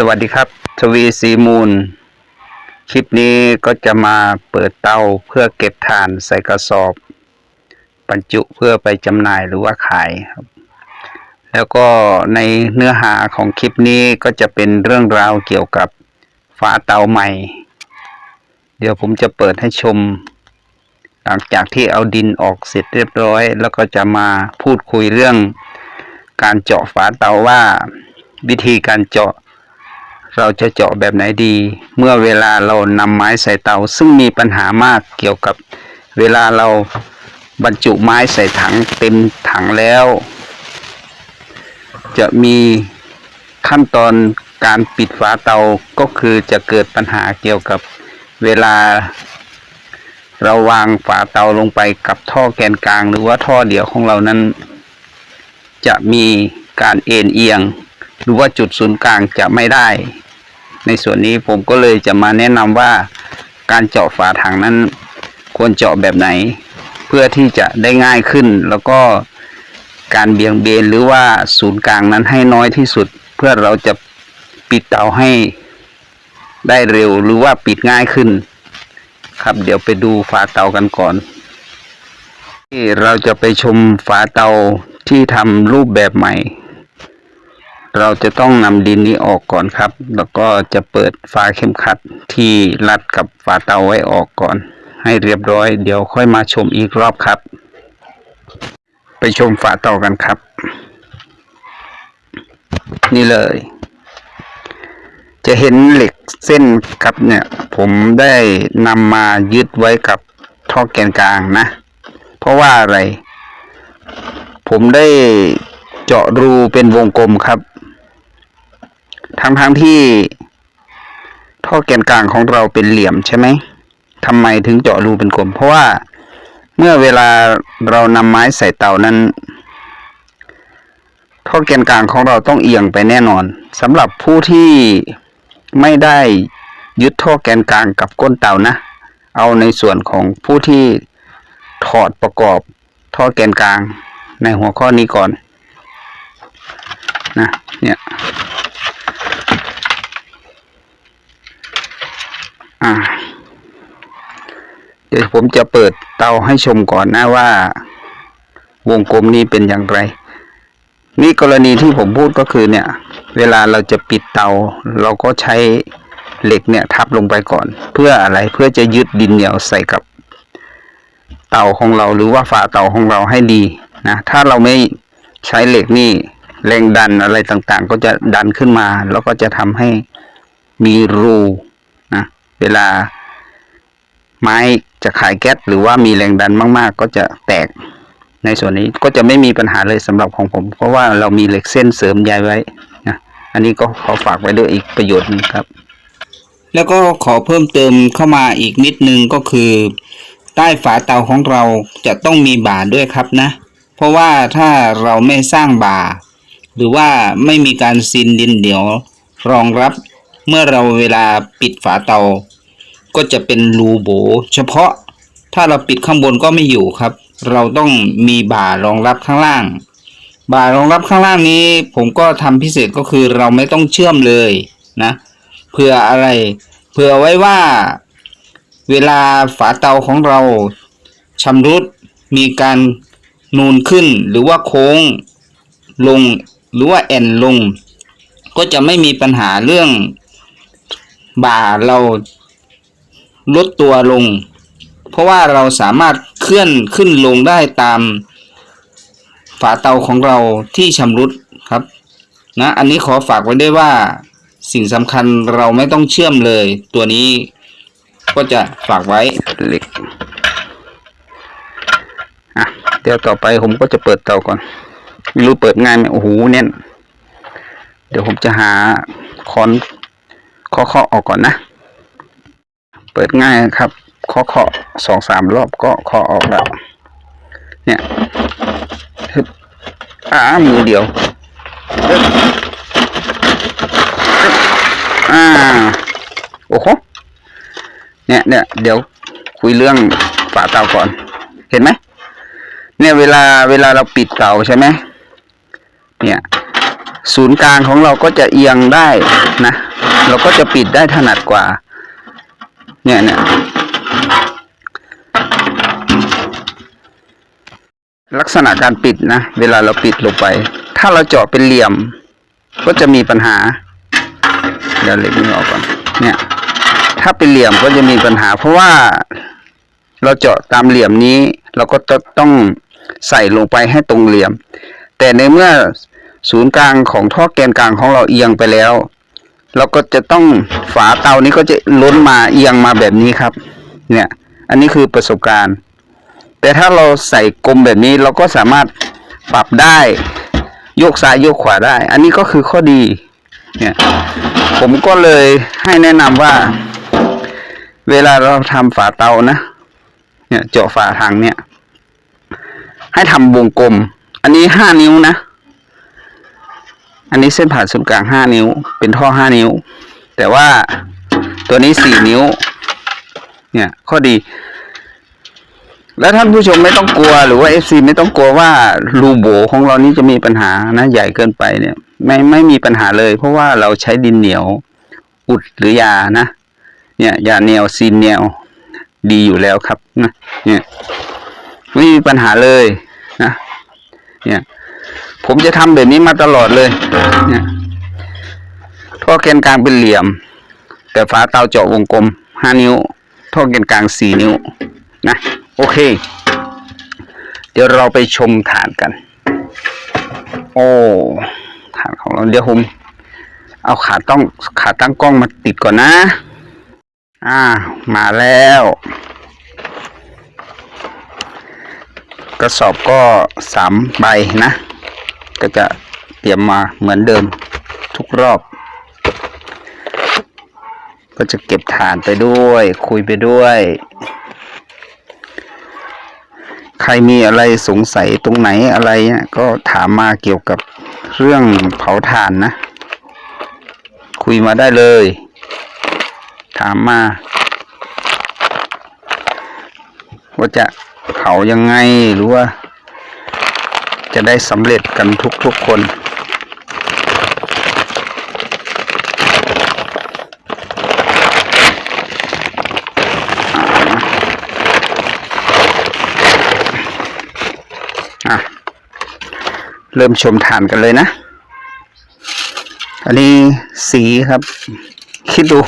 สวัสดีครับ ทวีสีมูล คลิปนี้ก็จะมาเปิดเตาเพื่อเก็บถ่านใส่กระสอบ บรรจุเพื่อไปจำหน่ายหรือว่าขายครับ แล้วก็ในเนื้อหาของคลิปนี้ก็จะเป็นเรื่องราวเกี่ยวกับฝาเตาใหม่ เดี๋ยวผมจะเปิดให้ชม หลังจากที่เอาดินออกเสร็จเรียบร้อย แล้วก็จะมาพูดคุยเรื่องการเจาะฝาเตาว่าวิธีการเจาะ เราจะเจาะแบบไหนดี เมื่อเวลาเรานำไม้ใส่เตา ซึ่งมีปัญหามากเกี่ยวกับเวลาเราบรรจุไม้ใส่ถังเต็มถังแล้ว จะมีขั้นตอนการปิดฝาเตาก็คือจะเกิดปัญหาเกี่ยวกับเวลา เราวางฝาเตาลงไปกับท่อแกนกลาง หรือว่าท่อเดี่ยวของเรานั้น จะมีการเอ็นเอียง หรือว่าจุดศูนย์กลางจะไม่ได้ ในส่วนนี้ผมก็เลยจะมาแนะนำว่าการเจาะฝาถังนั้น ควรเจาะแบบไหน เพื่อที่จะได้ง่ายขึ้น แล้วก็การเบี่ยงเบนหรือว่าศูนย์กลางนั้นให้น้อยที่สุด เพื่อเราจะปิดเตาให้ได้เร็วหรือว่าปิดง่ายขึ้น ครับเดี๋ยวไปดูฝาเตากันก่อน ที่เราจะไปชมฝาเตาที่ทำรูปแบบใหม่ เราจะต้องนำดินนี้ออกก่อนครับ แล้วก็จะเปิดฝาเข็มขัดที่รัดกับฝาเตาไว้ออกก่อน ให้เรียบร้อย เดี๋ยวค่อยมาชมอีกรอบครับ ไปชมฝาเตากันครับ นี่เลย จะเห็นเหล็กเส้นครับเนี่ย ผมได้นำมายึดไว้กับท่อแกนกลางนะ เพราะว่าอะไร ผมได้เจาะรูเป็นวงกลมครับ ทั้งทั้งๆที่ท่อแกนกลางของเราเป็นเหลี่ยมใช่ไหมทำไมถึงเจาะรูเป็นกลม เพราะว่าเมื่อเวลาเรานำไม้ใส่เตานั้น ท่อแกนกลางของเราต้องเอียงไปแน่นอนสำหรับผู้ที่ไม่ได้ยึดท่อแกนกลางกับก้นเตานะ เอาในส่วนของผู้ที่ถอดประกอบท่อแกนกลางในหัวข้อนี้ก่อนนะเนี่ย อ่า เดี๋ยว ผมจะเปิดเตาให้ชมก่อนนะว่า วงกลมนี้เป็นอย่างไรนี่กรณีที่ผมพูดก็คือเนี่ย เวลาเราจะปิดเตา เราก็ใช้เหล็กเนี่ยทับลงไปก่อน เพื่ออะไรเพื่อจะยึดดินเหนียวใส่กับ เตาของเราหรือว่าฝาเตาของเราให้ดีนะถ้าเราไม่ใช้เหล็กนี่แรงดันอะไรต่างๆ ก็จะดันขึ้นมา แล้วก็จะทำให้มีรูนะเวลาไม้ จะขายแก๊สหรือว่ามีแรงดันมากๆ ก็จะแตก ในส่วนนี้ก็จะไม่มีปัญหาเลยสำหรับของผม เพราะว่าเรามีเหล็กเส้นเสริมใยไว้นะอันนี้ก็ขอฝากไว้ด้วยอีกประโยชน์หนึงครับ แล้วก็ขอเพิ่มเติมเข้ามาอีกนิดนึงก็คือ ใต้ฝาเตาของเราจะต้องมีบ่าด้วยครับนะ เพราะว่าถ้าเราไม่สร้างบ่า หรือว่าไม่มีการซีนดินเหนียวรองรับเมื่อเราเวลาปิดฝาเตา ก็จะเป็นรูโบ เฉพาะถ้าเราปิดข้างบนก็ไม่อยู่ครับ เราต้องมีบ่ารองรับข้างล่าง บ่ารองรับข้างล่างนี้ ผมก็ทำพิเศษก็คือเราไม่ต้องเชื่อมเลยนะเพื่ออะไรเผื่อไว้ว่า เวลาฝาเตาของเราชำรุดมีการนูนขึ้นหรือว่าโค้งลงหรือว่าแอนลง ก็จะไม่มีปัญหาเรื่องบ่าเรา ลดตัวลง เพราะว่าเราสามารถเคลื่อนขึ้นลงได้ตาม ฝาเตาของเราที่ชำรุดครับนะอันนี้ขอฝากไว้ด้วยว่าสิ่งสำคัญเราไม่ต้องเชื่อมเลย ตัวนี้ก็จะฝากไว้เหล็กอะเดี๋ยวต่อไปผมก็จะเปิดเตาก่อนไม่รู้เปิดง่ายไหมโอ้โหแน่นเดี๋ยวผมจะหาคอนเคาะๆออกก่อนนะ เปิดง่ายครับเคาะๆสองสามรอบก็เคาะออกแล้ว เนี่ยฮึบอ่ามือเดียวอ่าโอ้โหเนี่ยเนี่ยเดี๋ยวคุยเรื่องฝาเตาก่อน เห็นไหมเนี่ยเวลาเวลาเราปิดเตาใช่ไหมเนี่ยศูนย์กลางของเราก็จะเอียงได้นะ เราก็จะปิดได้ถนัดกว่า เนี่ยเนี่ยลักษณะการปิดนะ เวลาเราปิดลงไป ถ้าเราเจาะเป็นเหลี่ยม ก็จะมีปัญหาเดี๋ยวเล็กนี้ออกก่อนเนี่ย ถ้าเป็นเหลี่ยมก็จะมีปัญหา เพราะว่าเราเจาะตามเหลี่ยมนี้ เราก็จะต้องใส่ลงไปให้ตรงเหลี่ยม แต่ในเมื่อศูนย์กลางของท่อแกนกลางของเราเอียงไปแล้ว เราก็จะต้องฝาเตานี้ก็จะล้นมาเอียงมาแบบนี้ครับ เนี่ย อันนี้คือประสบการณ์ แต่ถ้าเราใส่กลมแบบนี้เราก็สามารถปรับได้โยกซ้ายโยกขวาได้ อันนี้ก็คือข้อดี เนี่ย ผมก็เลยให้แนะนำว่า เวลาเราทำฝาเตานะ เนี่ยเจาะฝาถังเนี่ย ให้ทำวงกลม อันนี้ห้านิ้วนะ อันนี้เส้นผ่านศูนย์กลางห้านิ้ว เป็นท่อห้านิ้ว แต่ว่าตัวนี้สี่นิ้ว เนี่ยข้อดี แล้วท่านผู้ชมไม่ต้องกลัวหรือว่าเอซีไม่ต้องกลัวว่ารูโบของเรานี้จะมีปัญหานะ ใหญ่เกินไปเนี่ย ไม่ไม่มีปัญหาเลย เพราะว่าเราใช้ดินเหนียว อุดหรือยานะ เนี่ยยาเหนียวซีนเหนียวดีอยู่แล้วครับนะเนี่ยไม่มีปัญหาเลยนะเนี่ย ผมจะทำแบบนี้มาตลอดเลยเนี่ยท่อแกนกลางเป็นเหลี่ยม แต่ฝาเตาเจาะวงกลมห้านิ้ว ท่อแกนกลางสี่นิ้วนะโอเค เดี๋ยวเราไปชมฐานกัน โอ้ฐานของเราเดี๋ยวผมเอาขาต้องขาตั้งกล้องมาติดก่อนนะ อ่า มาแล้ว กระสอบก็สามใบนะ ก็จะเตรียมมาเหมือนเดิมทุกรอบ ก็จะเก็บฐานไปด้วย คุยไปด้วย ใครมีอะไรสงสัยตรงไหนอะไรเนี่ยก็ถามมาเกี่ยวกับเรื่องเผาถ่านนะ คุยมาได้เลย ถามมา ว่าจะเผายังไงหรือว่า จะได้สำเร็จกันทุกๆคนเริ่มชมฐานกันเลยนะ อันนี้สีครับ คิดดู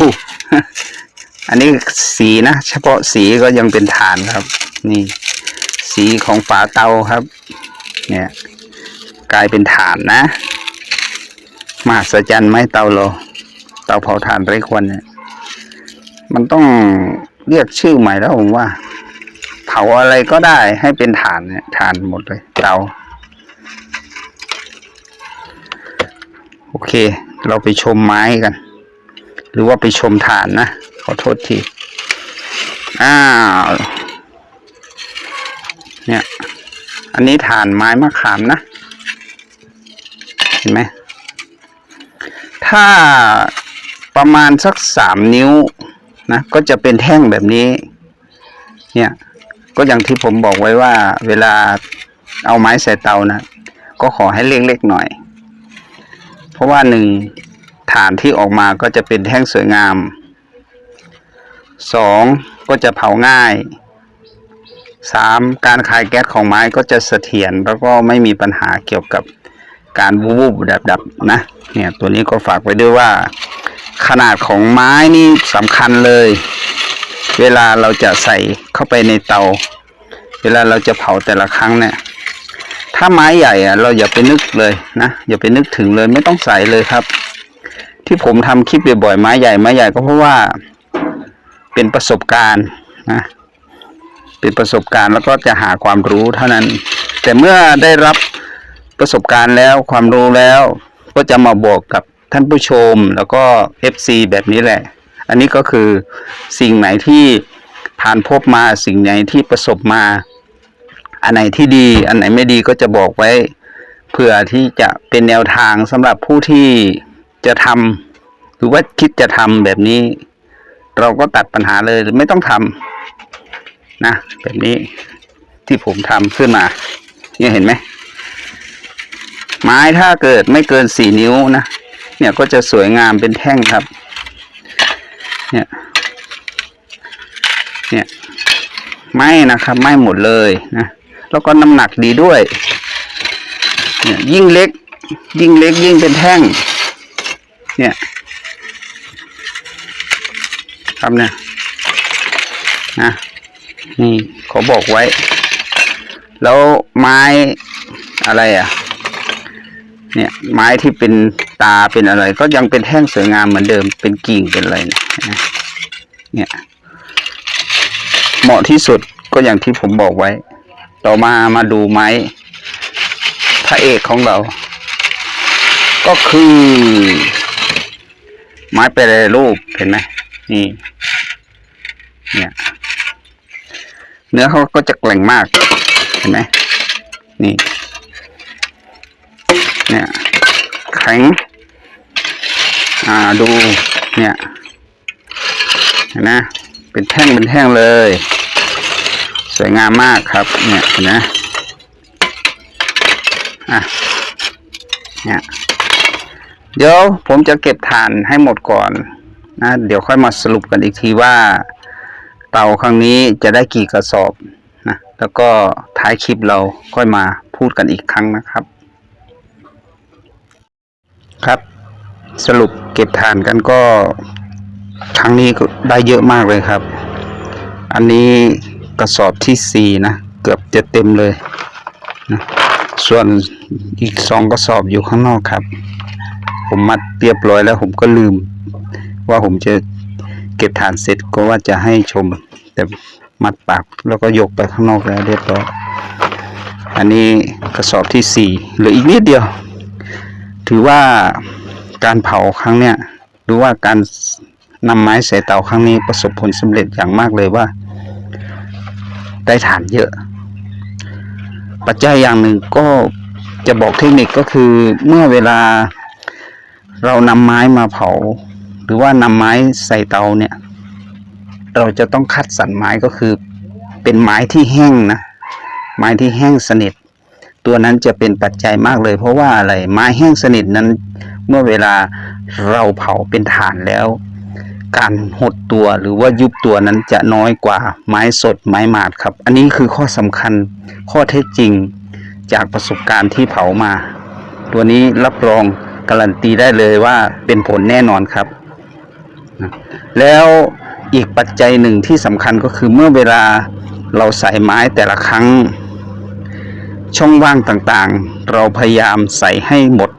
อันนี้สีนะ เฉพาะสีก็ยังเป็นฐานครับ นี่ สีของฝาเตาครับ เนี่ย กลายเป็นฐานนะมหัศจรรย์ไหมเตาเราเตาเผาถ่านไร้ควันเนี่ยมันต้องเรียกชื่อใหม่แล้วผมว่า เผาอะไรก็ได้ให้เป็นฐานเนี่ยฐานหมดเลยเตาโอเค เราไปชมไม้กัน หรือว่าไปชมฐานนะ ขอโทษที อ้าว เนี่ย อันนี้ฐานไม้มะขามนะ เห็นไหม ถ้าประมาณสักสามนิ้วนะก็จะเป็นแท่งแบบนี้ เนี่ยก็อย่างที่ผมบอกไว้ว่า เวลาเอาไม้ใส่เตานะก็ขอให้เล็กๆหน่อย เพราะว่าหนึ่งฐานที่ออกมาก็จะเป็นแท่งสวยงามสองก็จะเผาง่าย สามการคายแก๊สของไม้ก็จะเสถียรแล้วก็ไม่มีปัญหาเกี่ยวกับการวูบๆดับนะเนี่ยตัวนี้ก็ฝากไว้ด้วยว่า ขนาดของไม้นี่สำคัญเลย เวลาเราจะใส่เข้าไปในเตา เวลาเราจะเผาแต่ละครั้งเนี่ยถ้าไม้ใหญ่อะเราอย่าไปนึกเลยนะอย่าไปนึกถึงเลยไม่ต้องใส่เลยครับ ที่ผมทำคลิปบ่อยๆไม้ใหญ่ไม้ใหญ่ก็เพราะว่า เป็นประสบการณ์นะ เป็นประสบการณ์แล้วก็จะหาความรู้เท่านั้น แต่เมื่อได้รับประสบการณ์แล้วความรู้แล้ว ก็จะมาบอกกับท่านผู้ชมแล้วก็ FC แบบนี้แหละ อันนี้ก็คือสิ่งไหนที่ผ่านพบมาสิ่งไหนที่ประสบมา อันไหนที่ดี อันไหนไม่ดีก็จะบอกไว้ เพื่อที่จะเป็นแนวทางสำหรับผู้ที่จะทำหรือว่าคิดจะทำแบบนี้ เราก็ตัดปัญหาเลยหรือไม่ต้องทำ นะแบบนี้ที่ผมทำขึ้นมาเนี่ยเห็นไหมไม้ถ้าเกิดไม่เกินสี่นิ้วนะเนี่ยก็จะสวยงามเป็นแท่งครับ เนี่ย เนี่ยไม้นะครับไม้หมดเลยนะแล้วก็น้ำหนักดีด้วย เนี่ยยิ่งเล็ก ยิ่งเล็กยิ่งเป็นแท่ง เนี่ยครับเนี่ยนะ นี่เขาบอกไว้ แล้วไม้อะไรอะ เนี่ย ไม้ที่เป็นตาเป็นอะไร ก็ยังเป็นแท่งสวยงามเหมือนเดิมเป็นกิ่งเป็นอะไรเนี่ยนะเนี่ย เหมาะที่สุดก็อย่างที่ผมบอกไว้ ต่อมามาดูไม้พระเอกของเรา ก็คือ ไม้แปรรูปเห็นไหมนี่ เนี่ย เนื้อเขาก็จะแกร่งมาก เห็นไหมนี่ เนี่ย แข็ง อ่าดู เนี่ยเห็นไหมเป็นแท่งเป็นแท่งเลย สวยงามมากครับ เนี่ยเห็นไหมอะเนี่ยเดี๋ยวผมจะเก็บฐานให้หมดก่อนนะ เดี๋ยวค่อยมาสรุปกันอีกทีว่า เตาครั้งนี้จะได้กี่กระสอบนะแล้วก็ท้ายคลิปเราค่อยมาพูดกันอีกครั้งนะครับ ครับ สรุปเก็บฐานกันก็ ครั้งนี้ได้เยอะมากเลยครับ อันนี้กระสอบที่สี่นะ เกือบจะเต็มเลยนะส่วนอีกสองกระสอบอยู่ข้างนอกครับ ผมมัดเรียบร้อยแล้วผมก็ลืม ว่าผมจะ เก็บฐานเสร็จก็ว่าจะให้ชม แต่มัดปากแล้วก็ยกไปข้างนอกแล้วเรียบร้อยอันนี้กระสอบที่สี่เหลืออีกนิดเดียว ถือว่าการเผาครั้งเนี้ยหรือว่าการนำไม้ใส่เตาครั้งนี้ประสบผลสำเร็จอย่างมากเลยว่า ได้ฐานเยอะ ปัจจัยอย่างหนึ่งก็จะบอกเทคนิคก็คือเมื่อเวลาเรานำไม้มาเผา รือว่านำไม้ใส่เตาเนี่ย เราจะต้องคัดสรรไม้ก็คือเป็นไม้ที่แห้งนะไม้ที่แห้งสนิท ตัวนั้นจะเป็นปัจจัยมากเลย เพราะว่าอะไรไม้แห้งสนิทนั้น เมื่อเวลาเราเผาเป็นถ่านแล้ว การหดตัวหรือว่ายุบตัวนั้นจะน้อยกว่าไม้สดไม้หมาดครับ อันนี้คือข้อสำคัญข้อเท็จจริงจากประสบการณ์ที่เผามา ตัวนี้รับรองการันตีได้เลยว่าเป็นผลแน่นอนครับ แล้วอีกปัจจัยหนึ่งที่สำคัญก็คือเมื่อเวลาเราใส่ไม้แต่ละครั้ง ช่องว่างต่างๆ เราพยายามใส่ให้หมด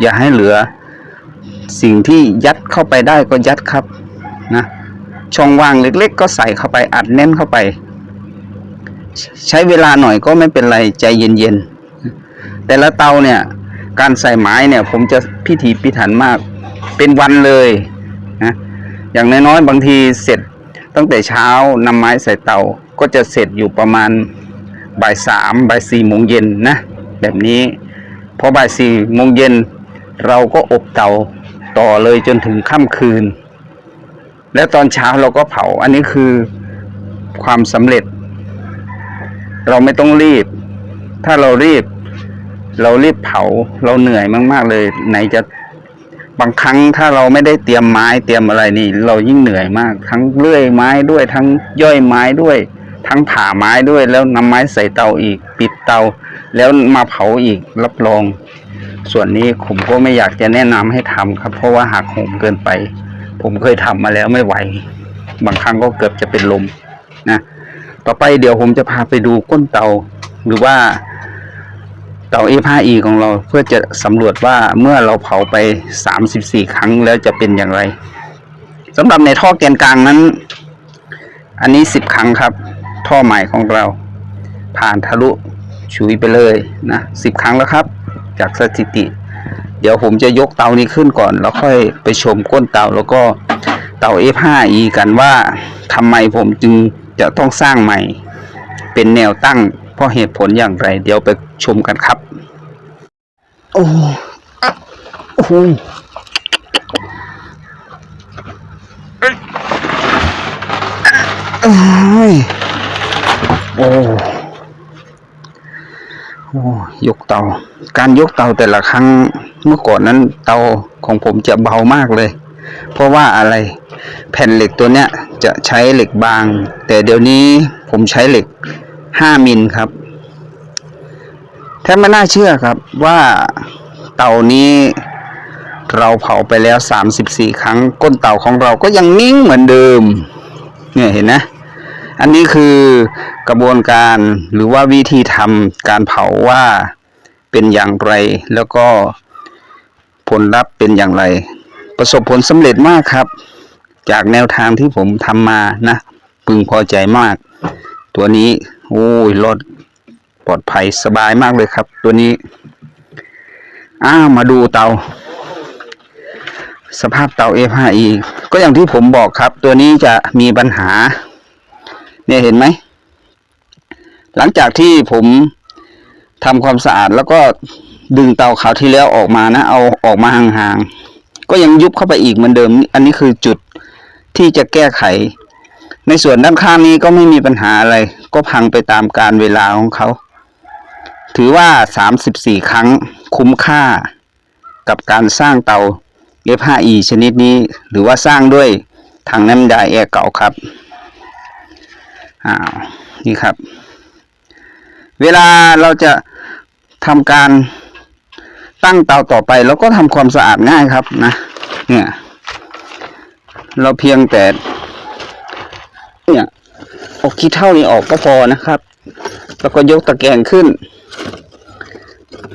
อย่าให้เหลือ สิ่งที่ยัดเข้าไปได้ก็ยัดครับนะช่องว่างเล็ก ๆ ก็ใส่เข้าไปอัดแน่นเข้าไป ใช้เวลาหน่อยก็ไม่เป็นไรใจเย็นๆแต่ละเตาเนี่ยการใส่ไม้เนี่ยผมจะพิถีพิถันมาก เป็นวันเลย อย่างน้อยๆบางทีเสร็จตั้งแต่เช้านำไม้ใส่เตาก็จะเสร็จอยู่ประมาณบ่ายสามบ่ายสี่โมงเย็นนะ แบบนี้พอบ่ายสี่โมงเย็นเราก็อบเตาต่อเลยจนถึงค่ำคืน แล้วตอนเช้าเราก็เผา อันนี้คือความสำเร็จ เราไม่ต้องรีบ ถ้าเรารีบ เรารีบเผาเราเหนื่อยมาก ๆ เลย ไหนจะ บางครั้งถ้าเราไม่ได้เตรียมไม้เตรียมอะไรนี่ เรายิ่งเหนื่อยมาก ทั้งเลื่อยไม้ด้วยทั้งย่อยไม้ด้วย ทั้งผ่าไม้ด้วย แล้วนำไม้ใส่เตาอีก ปิดเตา แล้วมาเผาอีกรับรอง ส่วนนี้ผมก็ไม่อยากจะแนะนำให้ทำครับ เพราะว่าหักโหมเกินไป ผมเคยทำมาแล้วไม่ไหว บางครั้งก็เกือบจะเป็นลมนะต่อไปเดี๋ยวผมจะพาไปดูก้นเตาหรือว่า เตา A5E ของเราเพื่อจะสำรวจว่าเมื่อเราเผาไป 34 ครั้งแล้วจะเป็นอย่างไรสำหรับในท่อแกนกลางนั้น อันนี้ 10 ครั้งครับ ท่อใหม่ของเรา ผ่านทะลุฉุยไปเลยนะ10 ครั้งแล้วครับ จากสถิติ เดี๋ยวผมจะยกเตานี้ขึ้นก่อน แล้วค่อยไปชมก้นเตาแล้วก็เตา F5E กันว่าทำไมผมจึงจะต้องสร้างใหม่ เป็นแนวตั้ง เพราะเหตุผลอย่างไร เดี๋ยวไปชมกันครับ โอ้โอ้โหเอ้ยโอ้โอ้ยกเตา การยกเตาแต่ละครั้งเมื่อก่อนนั้นเตาของผมจะเบามากเลย เพราะว่าอะไร แผ่นเหล็กตัวเนี้ยจะใช้เหล็กบาง แต่เดี๋ยวนี้ผมใช้เหล็ก 5มิลครับ แทบไม่น่าเชื่อครับว่าเตานี้เราเผาไปแล้ว34ครั้ง ก้นเต่าของเราก็ยังนิ่งเหมือนเดิม เนี่ยเห็นนะ อันนี้คือกระบวนการหรือว่าวิธีทำการเผาว่าเป็นอย่างไร แล้วก็ผลลัพธ์เป็นอย่างไร ประสบผลสำเร็จมากครับ จากแนวทางที่ผมทำมานะ พึงพอใจมาก ตัวนี้ โอ้ยรถปลอดภัยสบายมากเลยครับ ตัวนี้ อ้าวมาดูเตา สภาพเตา F5E ก็อย่างที่ผมบอกครับ ตัวนี้จะมีปัญหา เนี่ยเห็นไหม หลังจากที่ผมทำความสะอาดแล้วก็ดึงเตาขาวที่แล้วออกมานะ เอาออกมาห่างๆ ก็ยังยุบเข้าไปอีกเหมือนเดิม อันนี้คือจุดที่จะแก้ไข ในส่วนด้านข้างนี้ก็ไม่มีปัญหาอะไร ก็พังไปตามการเวลาของเขา ถือว่า 34 ครั้งคุ้มค่ากับการสร้างเตา F5E ชนิดนี้ หรือว่าสร้างด้วยถังน้ำยาแอร์เก่าครับอ้าวนี่ครับ เวลาเราจะทำการตั้งเตาต่อไปเราก็ทำความสะอาดง่ายครับนะ เนี่ย เราเพียงแต่ เนี่ย เอาขี้เท่านี้ออกก็พอนะครับ แล้วก็ยกตะแกรงขึ้น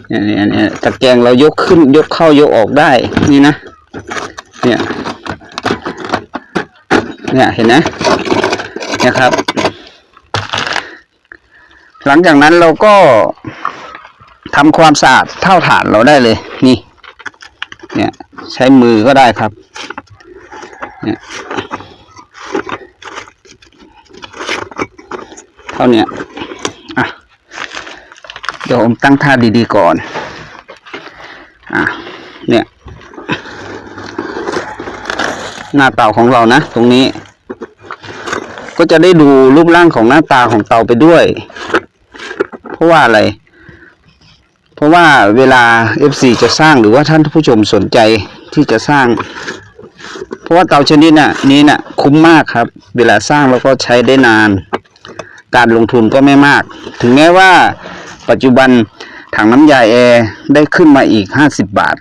เนี่ยเนี่ยเนี่ยตะแกรงเรายกขึ้น ยกเข้ายกออกได้นี่นะ เนี่ยเนี่ยเห็นไหมเนี่ยครับ หลังจากนั้นเราก็ทำความสะอาดเท่าฐานเราได้เลย นี่ เนี่ย ใช้มือก็ได้ครับ เนี่ย เท่าเนี้ยอะเดี๋ยวผมตั้งท่าดีๆก่อน อะเนี่ย หน้าเตาของเรานะ ตรงนี้ ก็จะได้ดูรูปร่างของหน้าตาของเตาไปด้วย เพราะว่าอะไร เพราะว่าเวลา FC จะสร้างหรือว่าท่านผู้ชมสนใจที่จะสร้าง เพราะว่าเตาชนิดน่ะ นี้น่ะ คุ้มมากครับ เวลาสร้างแล้วก็ใช้ได้นาน การลงทุนก็ไม่มาก ถึงแม้ว่าปัจจุบันถังน้ำยาแอร์ได้ขึ้นมาอีก 50 บาท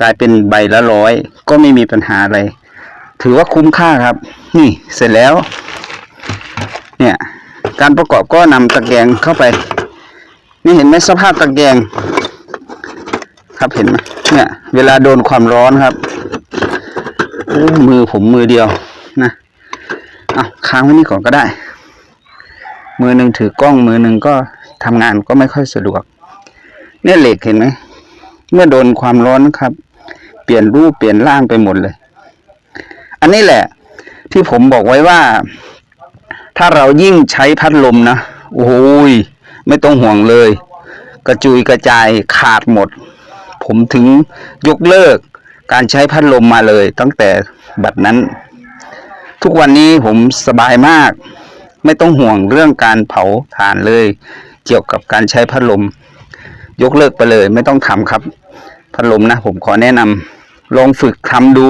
กลายเป็นใบละร้อยก็ไม่มีปัญหาอะไร ถือว่าคุ้มค่าครับ นี่เสร็จแล้ว เนี่ย การประกอบก็นำตะแกรงเข้าไป นี่เห็นไหมสภาพตะแกรงครับเห็นไหมเนี่ย เวลาโดนความร้อนครับมือผมมือเดียวนะเอาค้างไว้นี่ก่อนก็ได้ มือหนึ่งถือกล้องมือหนึ่งก็ทำงานก็ไม่ค่อยสะดวก เนี่ยเหล็กเห็นไหมเมื่อโดนความร้อนครับ เปลี่ยนรูปเปลี่ยนร่างไปหมดเลย อันนี้แหละ ที่ผมบอกไว้ว่า ถ้าเรายิ่งใช้พัดลมนะโอ้ยไม่ต้องห่วงเลย กระจุยกระจายขาดหมด ผมถึงยกเลิกการใช้พัดลมมาเลย ตั้งแต่บัดนั้น ทุกวันนี้ผมสบายมาก ไม่ต้องห่วงเรื่องการเผาถ่านเลย เกี่ยวกับการใช้พัดลม ยกเลิกไปเลยไม่ต้องทำครับ พัดลมนะผมขอแนะนำลองฝึกทำดู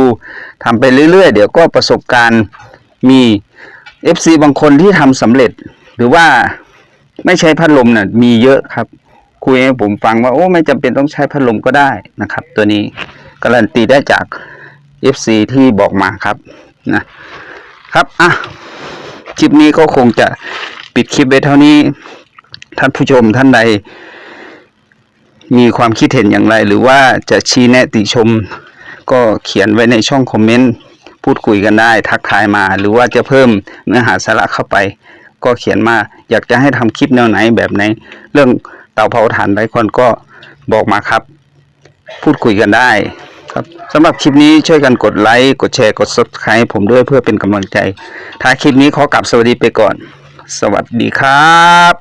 ทำไปเรื่อยๆ เดี๋ยวก็ประสบการณ์มี FC บางคนที่ทำสำเร็จ หรือว่าไม่ใช้พัดลมน่ะมีเยอะครับ คุยให้ผมฟังว่าโอ้ไม่จำเป็นต้องใช้พัดลมก็ได้นะครับ ตัวนี้การันตีได้จาก FC ที่บอกมาครับนะครับอะ คลิปนี้ก็คงจะปิดคลิปไว้เท่านี้ ท่านผู้ชมท่านใด มีความคิดเห็นอย่างไร หรือว่าจะชี้แนะติชม ก็เขียนไว้ในช่องคอมเมนต์พูดคุยกันได้ ทักทายมา หรือว่าจะเพิ่มเนื้อหาสาระเข้าไป ก็เขียนมาอยากจะให้ทำคลิปแนวไหนแบบไหน เรื่องเตาเผาถ่านไร้ควันก็บอกมาครับ พูดคุยกันได้ ครับสำหรับคลิปนี้ช่วยกันกดไลค์ กดแชร์ กด subscribe ผมด้วยเพื่อเป็นกำลังใจ ถ้าคลิปนี้ขอกลับสวัสดีไปก่อน สวัสดีครับ